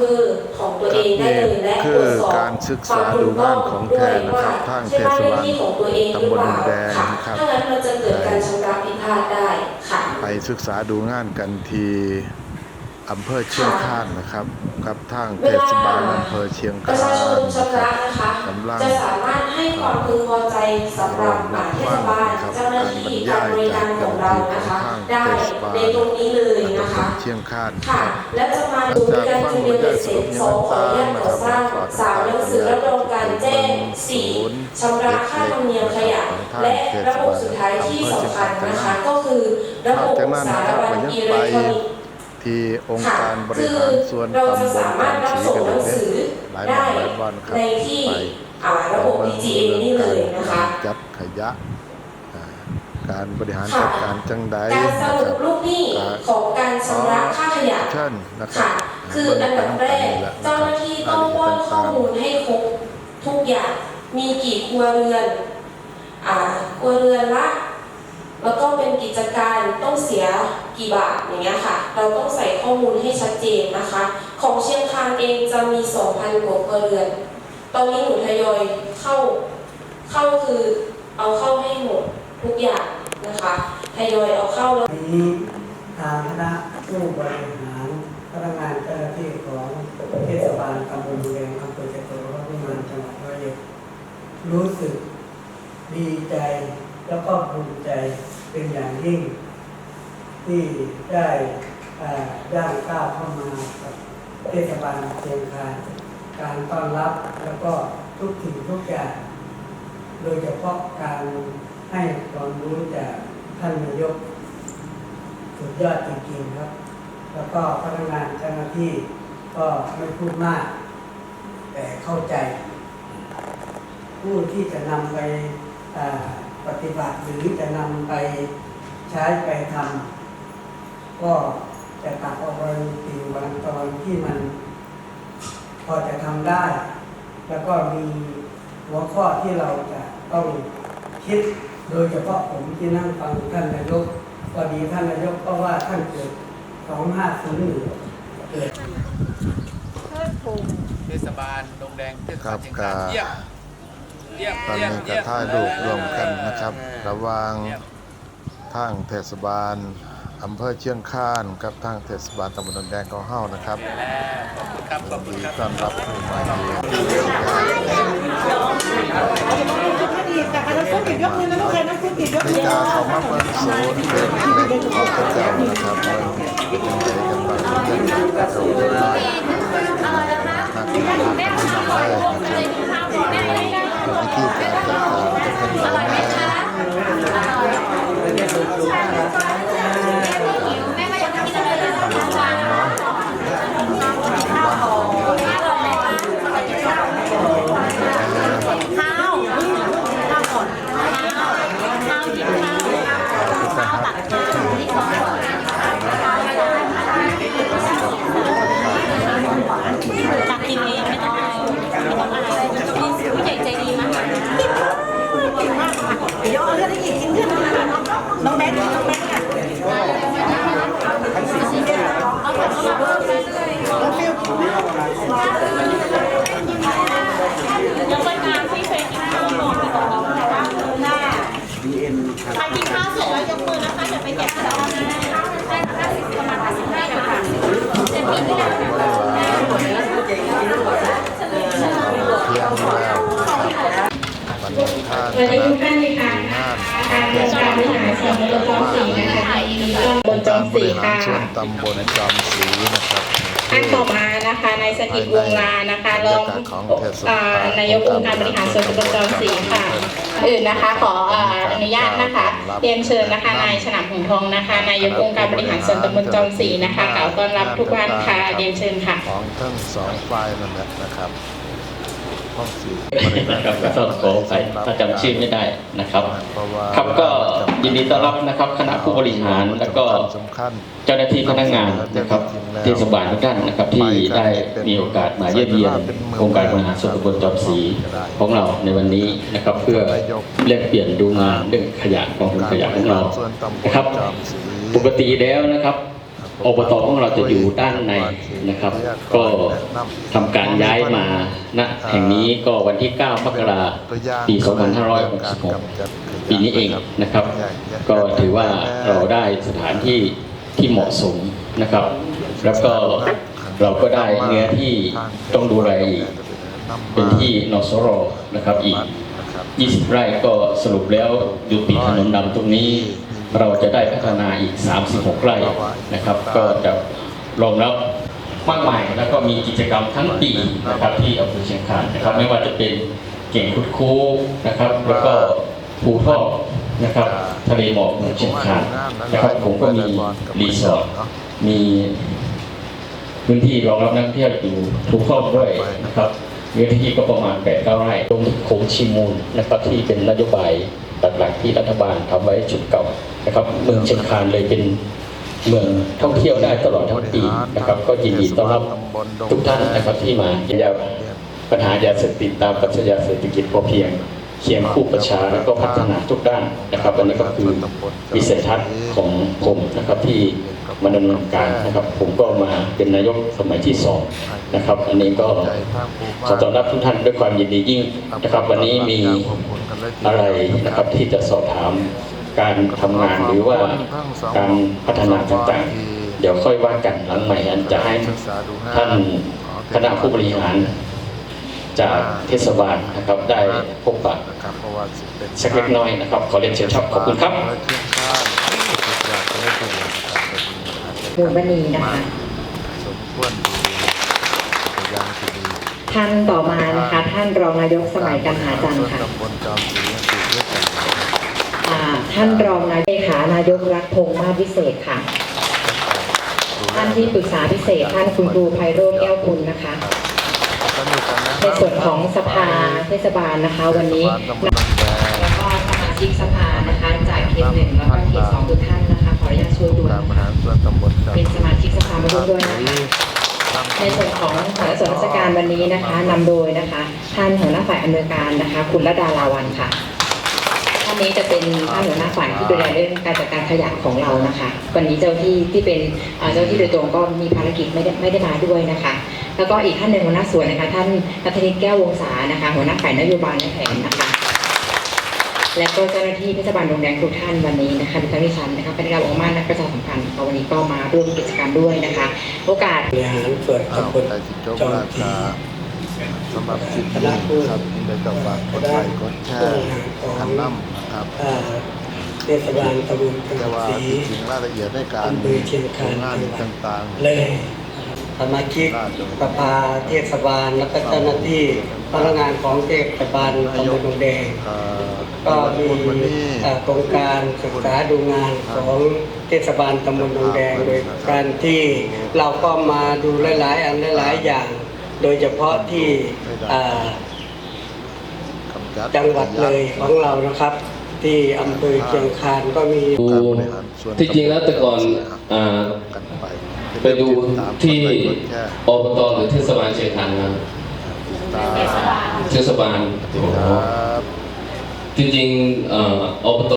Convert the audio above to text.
ภอของตัวเองได้เลยและคืตรอวจสอบการศึกควาษามถูดูกต้องงานของด้แท้วยนะคว่ารับทางใช่เทบ้านศเลขบาลที่ของตัวเองหรือเปล่าตำบลดินแดงค่ะนะครับถ้างั้นมันจะเกิดการชำระผิดพลาดได้ค่ะไปศึกษาดูงานกันที่ อำเภอเชียงคานนะครับ กับทางเทศบาลอำเภอเชียงประคาชาชนนชำระนะคะกำลังจะสามารถให้ความพึงพอใจสำหรับหมายเทศบาลเจ้าหน้าที่การบริการของเรานะคะได้ในตรงนี้เลยนะคะเชียงคานค่ะ และจะมาดูด้วยกันทะเบียนเบ็ดเสร็จสองขออนุญาตก่อสร้างสามหนังสือรับรองการแจ้งสี่ชำระค่าธรรมเนียมขยะและระบบสุดท้ายที่สำคัญนะคะ ก็คือระบบจากนั้นสานะรครับบัก็ญยังอิไปเล็กทรอนิกส์ ที่องค์ค่ะการบริคือหารส่วนเราตำจะบลสามารถบางรับสีส่งกันหนังเลยสือหลายหได้มู่หลายบ้านครับในที่ไปอ่าระบบ BGA นี่เลยนะคะจัดขยะอ่าการบริหารค่ะจัดการจังใดการสนะรุครัปบลูกหนี้ของการชำระค่าขยะเช่นนะครับค่ะคืออันดับแรกเจ้าหน้าที่ต้องป้อนข้อมูลให้ครบทุกอย่างมีกี่ครัวเรือนอ่าครัวเรือนละ แล้วก็เป็นกิจการต้องเสียกี่บาทอย่างเงี้ยค่ะ เราต้องใส่ข้อมูลให้ชัดเจนนะคะ ของเชียงคานเองจะมี 2,000กว่าครัวเรือน ตอนนี้หนูทยอยเข้าเข้าคือเอาเข้าให้หมดทุกอย่างนะคะทยอยเอาเข้าแล้วนี้ทางคณะผู้บริหารพนักงานเจ้าหน้าที่ของเทศบาลตำบลแดงอำเภอเจตุรพิมานจังหวัดร้อยเอ็ดรู้สึกดีใจแล้วก็ภูมิใจ เป็นอย่างยิ่ง ที่ได้อ่าย่างก้าวเข้ามากับเทศบาลเชียงคานการต้อนรับแล้วก็ทุกสิ่งทุกอย่าง โดยเฉพาะการให้ความรู้จากท่านนายกสุดยอดจริงๆครับ แล้วก็พนักงานเจ้าหน้าที่ก็ไม่พูดมาก แต่เข้าใจ ผู้ที่จะนำไป ปฏิบัติหรือจะนำไปใช้ไปทำก็จะตัดออกบางสิ่งบางตอนที่มัน พอจะทำได้ แล้วก็มีหัวข้อที่เราจะต้องคิดโดยเฉพาะผมที่นั่งฟังท่านนายกพอดีท่านนายกก็ว่าท่านเกิด2501เกิดเทศบาลดงแดงเทศบาลเชียงก็คานเยี่ยมเยี่ยม ตอนนี้ก็เยี่ยมถ่ายรูปร่วมกันนะครับ ระหว่างทางเทศบาลอำเภอเชียงคานกับทางเทศบาลตำบลดอนแดงของเฮานะครับแล้วขอบคุณครับขอบคุณดีครับต้อนรับผู้มาเยือนในการเขามาเปิดศูนย์เด็กเล็กของพระเจ้านะครับเป็นจังไดกันบางเรื่องการกระทำเรื่องไรนักนนำได้นะครับ Itu. ยังไม่มาพี่เคยกินข้าวก่อนแต่เราแต่ว่าหน้าใครกินข้าวเสร็จแล้วยกมือนะคะเดี๋ยวไปเก็บของนะได้ค่ะประมาณ55ค่ะเจ็ดปีที่แล้วเพียงแล้ววันนี้ท่านสวัสดีทุกท่านเลยค่ะงานทางองค์การบริหารส่วนตำบลจอมศรีนะคะตำบลจอมรบศรีริหารค่ะตำบลจอมสีนะครับ ท่านต่อมานะคะนายสถิตวงลานะคะรองอ่านายกองค์การบริหารส่วนตำบลจอมศรีค่ะอื่นนะคะขออนุญาตนะคะเรียนเชิญนะคะนายฉนามหงทองนะคะนายกองค์การบริหารส่วนตำบลจอมศรีนะคะกล่าวต้อนรับทุกท่านค่ะเรียนเชิญค่ะของทั้งสองฝ่ายนั่นแหละนะครับ ห้องสี่นะครับก็ต้องขออภัยถ้าจำชื่อไม่ได้นะครับเพราะว่าครับก็ยินดีต้อนรับนะครับคณะผู้บริหารแล้วก็สำคัญเจ้าหน้าที่พนักงานนะครับเทศบาลทุกท่านนะครับที่ได้มีโอกาสมาเยี่ยมเยียนโครงการบริหารส่วนตำบลจอมศรีของเราในวันนี้นะครับเพื่อแลกเปลี่ยนดูงานเรื่องขยะกองทุนขยะของเราส่วนตำบลนะครับจอมศรีปกติแล้วนะครับ อบตของเราจะอยู่ด้านในนะครับ ก็ทำการย้ายมาณแห่งนี้ก็วันที่ 9 มกราปี 2566 ปีนี้เองนะครับ ก็ถือว่าเราได้สถานที่ที่เหมาะสมนะครับ แล้วก็เราก็ได้เนื้อที่ต้องดูแลอีก เป็นที่นสรนะครับอีก 20 ไร่ก็สรุปแล้วดูปีถนนดำตรงนี้ เราจะได้พัฒนาอีก 36 ไร่นะครับ ก็จะรองรับมากมายแล้วก็มีกิจกรรมทั้งปีนะครับที่อำเภอเชียงคานนะครับ ไม่ว่าจะเป็นเก่งคุดคูนะครับ แล้วก็ภูทอกนะครับ ทะเลหมอกเมืองเชียงคานนะครับผมก็มีรีสอร์ทมีพื้นที่รองรับนักท่องเที่ยวอยู่ทุกห้องด้วยนะครับเนื้อที่ก็ประมาณ8ปดเก้าไร่ตรงโขงชิมูลนะครับที่เป็นนโยบายหลักๆที่รัฐบาลทำไว้จุดเก่า นะครับ เมืองเชียงคานเลยเป็นเมืองท่องเที่ยวได้ตลอดทั้งปีนะครับ ก็ยินดีต้อนรับทุกท่านนะครับที่มาอย่าปัญหายาเสพติดตามปรัชญาเศรษฐกิจพอเพียงเคียงคู่ประชาแล้วก็พัฒนาทุกด้านนะครับอันนี้ก็คือวิสัยทัศน์ของผมนะครับที่มาดำเนินการนะครับ ผมก็มาเป็นนายกสมัยที่สองนะครับ อันนี้ก็ขอต้อนรับทุกท่านด้วยความยินดียิ่งนะครับ วันนี้มีอะไรนะครับที่จะสอบถาม การทำงานหรือว่าการพัฒนาต่างๆ เดี๋ยวค่อยว่ากันหลังใหม่อันจะให้ท่านคณะผู้บริหาร จากเทศบาลนะครับได้พบปะนะครับเพราะว่าสิเป็นสักเล็กน้อยนะครับ ขอเรียนเชิญครับขอบคุณครับดวงมณีนะคะสมควรดีตัวอย่างที่ดีท่านต่อมานะคะ ท่านรองนายกสมัยกันหาจันทร์ค่ะ ท่านรองนายเลขานายกรัฐพงษ์มาศวิเศษค่ะ ท่านที่ปรึกษาพิเศษท่านคุณครูไพโรจน์แก้วคุณนะคะ ในส่วนของสภาเทศบาลนะคะ วันนี้แล้วก็สมาชิกสภานะคะจากเขตหนึ่งแล้วก็เขตสองทุกท่านนะคะขออนุญาตช่วยดูนะคะหารส่วนตำบลจอมเป็นสมาชิกสภามาร่วมด้วยนะคะในส่วนของหัวหน้าส่วนราชการวันนี้นะคะนำโดยนะคะ ท่านหัวหน้าฝ่ายอำนวยการนะคะ คุณระดาลาวันค่ะ นนี้จะเป็นท่านหัวหน้าฝ่ายที่ดูแลเรื่องการจัดการขยะของเรานะคะ วันนี้เจ้าที่ที่เป็นเอ่อเจ้าที่โดยตรงก็มีภารกิจไม่ได้ไม่ได้มาด้วยนะคะ แล้วก็อีกท่านหนึ่งหัวหน้าส่วนนะคะ ท่านนัทนิตแก้ววงศานะคะ หัวหน้าฝ่ายนโยบายและแผนนะคะ และก็เจ้าหน้าที่เทศบาลดงแดงทุกท่านวันนี้นะคะดิฉันดิฉันนะคะเป็นการองค์มานักประชาสัมพันธ์ค่ะวันนี้ก็มาร่วมกิจกรรมด้วยนะคะ โอกาสบริหารส่วนอ้าวตำบลแต่สิจบจอมราศรีคา สำหรับสิบนี้ครับได้กับฝากกดไลค์กดแชร์กันน้ำนะครับอ่าเทศบาลตำบลจอแต่มว่าศรีจริงๆรายละเอียดในการอำเภอเชียงคานงานต่างๆเลยสมาชิกสภาเทศบาลและก็เจ้าหน้าที่พนักงานของเทศบาลตำบลดงแดงเอ่อก็มีวันนี้เอ่อโครงการศึกษาดูงานของเทศบาลตำบลดงแดงโดยการที่เราก็มาดูหลาย ๆ อันหลาย ๆ อย่าง โดยเฉพาะที่อ่ากำจัดจังหวัดเลยของเรานะครับ ที่อำเภอเชียงคานก็มีการบริหารส่วนที่จริงแล้วแต่ก่อนอ่ากันไปไปดูที่กดไลค์กดแชร์อบตหรือเทศบาลเชียงคานมาตามเทศบาลครับจริงๆเอ่ออบต